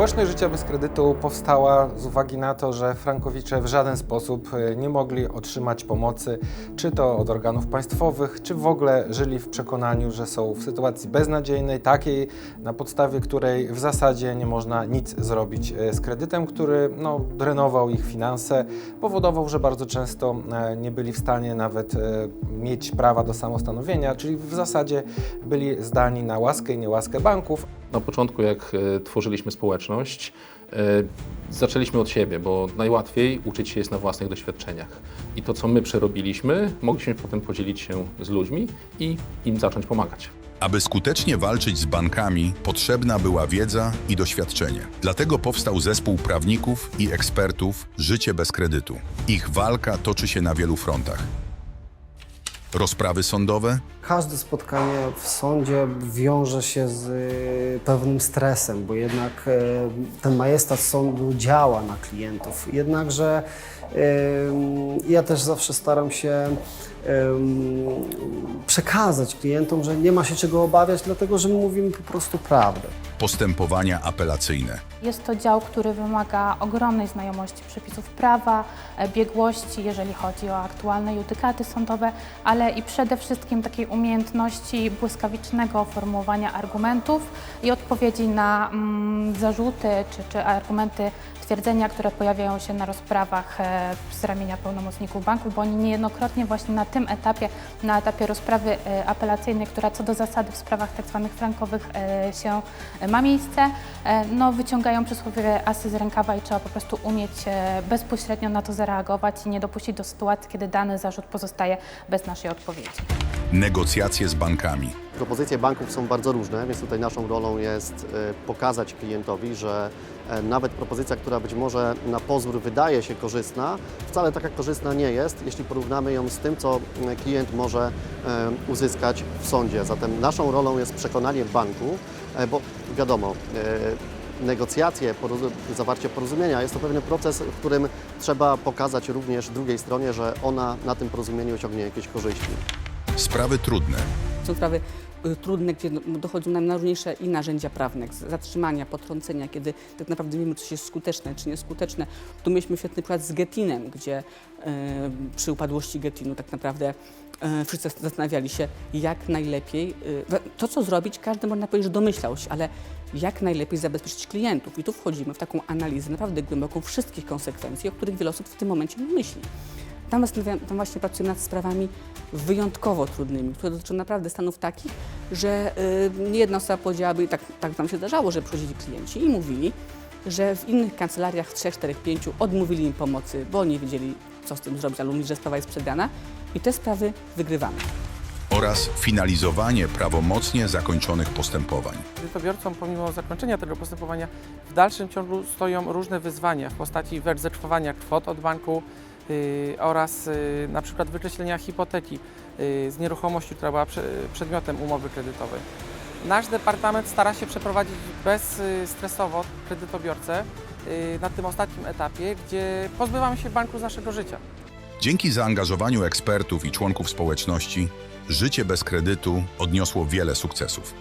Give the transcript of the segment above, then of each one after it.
Społeczność Życia bez Kredytu powstała z uwagi na to, że frankowicze w żaden sposób e, nie mogli otrzymać pomocy, czy to od organów państwowych, czy w ogóle żyli w przekonaniu, że są w sytuacji beznadziejnej, takiej na podstawie której w zasadzie nie można nic zrobić e, z kredytem, który no, drenował ich finanse, powodował, że bardzo często e, nie byli w stanie nawet mieć prawa do samostanowienia, czyli w zasadzie byli zdani na łaskę i niełaskę banków, Na początku, jak e, tworzyliśmy społeczność, e, zaczęliśmy od siebie, bo najłatwiej uczyć się jest na własnych doświadczeniach. I to, co my przerobiliśmy, mogliśmy potem podzielić się z ludźmi i im zacząć pomagać. Aby skutecznie walczyć z bankami, potrzebna była wiedza i doświadczenie. Dlatego powstał zespół prawników i ekspertów Życie bez kredytu. Ich walka toczy się na wielu frontach. Rozprawy sądowe, Każde spotkanie w sądzie wiąże się z y, pewnym stresem, bo jednak y, ten majestat sądu działa na klientów. Jednakże ja też zawsze staram się przekazać klientom, że nie ma się czego obawiać, dlatego że my mówimy po prostu prawdę. postępowania apelacyjne. Jest to dział, który wymaga ogromnej znajomości przepisów prawa, e, biegłości, jeżeli chodzi o aktualne judykaty sądowe, ale i przede wszystkim takiej umiejętności błyskawicznego formułowania argumentów i odpowiedzi na mm, zarzuty czy, czy argumenty twierdzenia, które pojawiają się na rozprawach e, z ramienia pełnomocników banku, bo oni niejednokrotnie właśnie na tym etapie, na etapie rozprawy e, apelacyjnej, która co do zasady w sprawach tak zwanych frankowych e, się ma miejsce, no wyciągają przysłowiowe asy z rękawa i trzeba po prostu umieć bezpośrednio na to zareagować i nie dopuścić do sytuacji, kiedy dany zarzut pozostaje bez naszej odpowiedzi. Negocjacje z bankami. Propozycje banków są bardzo różne, więc tutaj naszą rolą jest e, pokazać klientowi, że e, nawet propozycja, która być może na pozór wydaje się korzystna, wcale taka korzystna nie jest, jeśli porównamy ją z tym, co e, klient może uzyskać w sądzie. Zatem naszą rolą jest przekonanie banku, bo wiadomo, negocjacje, zawarcie porozumienia jest to pewien proces, w którym trzeba pokazać również drugiej stronie, że ona na tym porozumieniu osiągnie jakieś korzyści. Sprawy trudne. Są sprawy y, trudne, gdzie no, dochodzą nam najróżniejsze i narzędzia prawne, zatrzymania, potrącenia, kiedy tak naprawdę wiemy, czy jest skuteczne, czy nieskuteczne. Tu mieliśmy świetny przykład z Getinem, gdzie e, przy upadłości Getinu tak naprawdę e, wszyscy zastanawiali się, jak najlepiej, to co zrobić, każdy można powiedzieć, że domyślał się, ale jak najlepiej zabezpieczyć klientów. I tu wchodzimy w taką analizę naprawdę głęboką wszystkich konsekwencji, o których wiele osób w tym momencie myśli. Tam, tam właśnie pracujemy nad sprawami wyjątkowo trudnymi, które dotyczą naprawdę stanów takich, że y, nie jedna osoba powiedziałaby, i tak, tak nam się zdarzało, że przychodzili klienci i mówili, że w innych kancelariach w 3, 4, 5 odmówili im pomocy, bo nie wiedzieli, co z tym zrobić, albo mówili, że sprawa jest przegana. I te sprawy wygrywamy. Oraz finalizowanie prawomocnie zakończonych postępowań. Kredytobiorcom pomimo zakończenia tego postępowania w dalszym ciągu stoją różne wyzwania w postaci wyegzekwowania kwot od banku oraz yy, na przykład wykreślenia hipoteki yy, z nieruchomości, która była prze, przedmiotem umowy kredytowej. Nasz departament stara się przeprowadzić bezstresowo kredytobiorcę na tym ostatnim etapie, gdzie pozbywamy się banku z naszego życia. Dzięki zaangażowaniu ekspertów i członków społeczności, życie bez kredytu odniosło wiele sukcesów.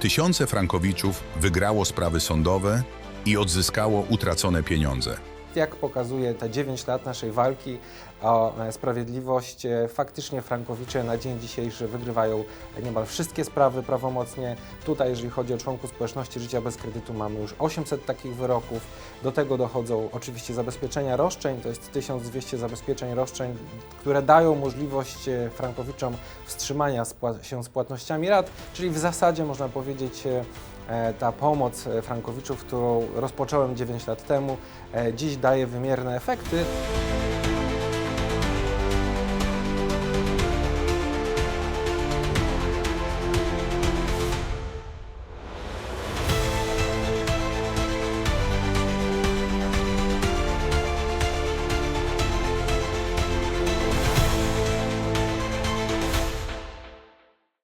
Tysiące frankowiczów wygrało sprawy sądowe i odzyskało utracone pieniądze. Jak pokazuje te 9 lat naszej walki o sprawiedliwość, e, faktycznie Frankowicze na dzień dzisiejszy wygrywają niemal wszystkie sprawy prawomocnie. Tutaj, jeżeli chodzi o członków społeczności życia bez kredytu, mamy już 800 takich wyroków. Do tego dochodzą oczywiście zabezpieczenia roszczeń, to jest 1200 zabezpieczeń roszczeń, które dają możliwość e, Frankowiczom wstrzymania się z płatnościami rat, czyli w zasadzie można powiedzieć E, ta pomoc e, Frankowiczów, którą rozpocząłem 9 lat temu, e, dziś daje wymierne efekty.